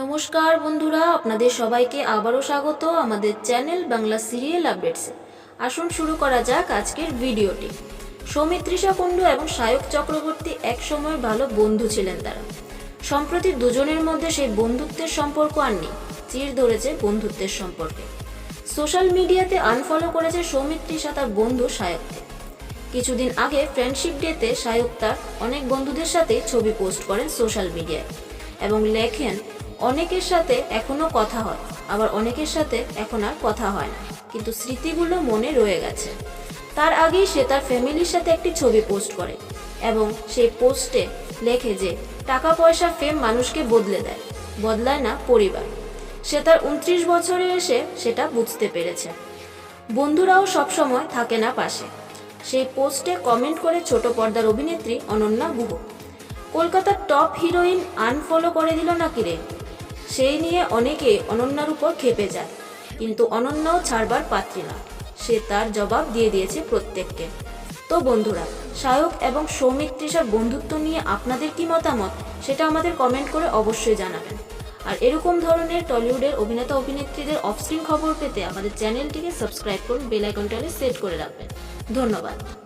নমস্কার বন্ধুরা, আপনাদের সবাইকে আবারও স্বাগত আমাদের চ্যানেল বাংলা সিরিয়াল আপডেটসে আসুন শুরু করা যাক আজকের ভিডিওটি। সৌমিত্রিষা কুণ্ডু এবং সায়ক চক্রবর্তী এক সময় ভালো বন্ধু ছিলেন তারা। সম্প্রতি দুজনের মধ্যে সেই বন্ধুত্বের সম্পর্ক আর নেই, চির ধরেছে বন্ধুত্বের সম্পর্কে। সোশ্যাল মিডিয়াতে আনফলো করেছে সৌমিত্রিষা তার বন্ধু সায়ককে। কিছুদিন আগে ফ্রেন্ডশিপ ডেতে সায়ক তার অনেক বন্ধুদের সাথে ছবি পোস্ট করেন সোশ্যাল মিডিয়ায় এবং লেখেন অনেকের সাথে এখনও কথা হয়, আবার অনেকের সাথে এখন আর কথা হয় না। কিন্তু স্মৃতিগুলো মনে রয়ে গেছে। তার আগেই সে তার ফ্যামিলির সাথে একটি ছবি পোস্ট করে এবং সেই পোস্টে লেখে যে, টাকা পয়সা ফেম মানুষকে বদলে দেয়, বদলায় না পরিবার। সে তার উনত্রিশ বছরে এসে সেটা বুঝতে পেরেছে। বন্ধুরাও সবসময় থাকে না পাশে। সেই পোস্টে কমেন্ট করে ছোট পর্দার অভিনেত্রী অনন্যা গুহ, কলকাতার টপ হিরোইন আনফলো করে দিল নাকি রে? সেই নিয়ে অনেকে অনন্যার উপর খেপে যায়। কিন্তু অনন্যাও ছাড়বার পাত্রী না। সে তার জবাব দিয়ে দিয়েছে প্রত্যেককে। তো বন্ধুরা, সায়ক এবং সৌমিত্রিষার বন্ধুত্ব নিয়ে আপনাদের কি মতামত? সেটা আমাদের কমেন্ট করে অবশ্যই জানাবেন। আর এরকম ধরনের টলিউডের অভিনেতা অভিনেত্রীদের অফস্ক্রিন খবর পেতে আমাদের চ্যানেলটিকে সাবস্ক্রাইব করুন, বেল সেট করে রাখবেন। ধন্যবাদ।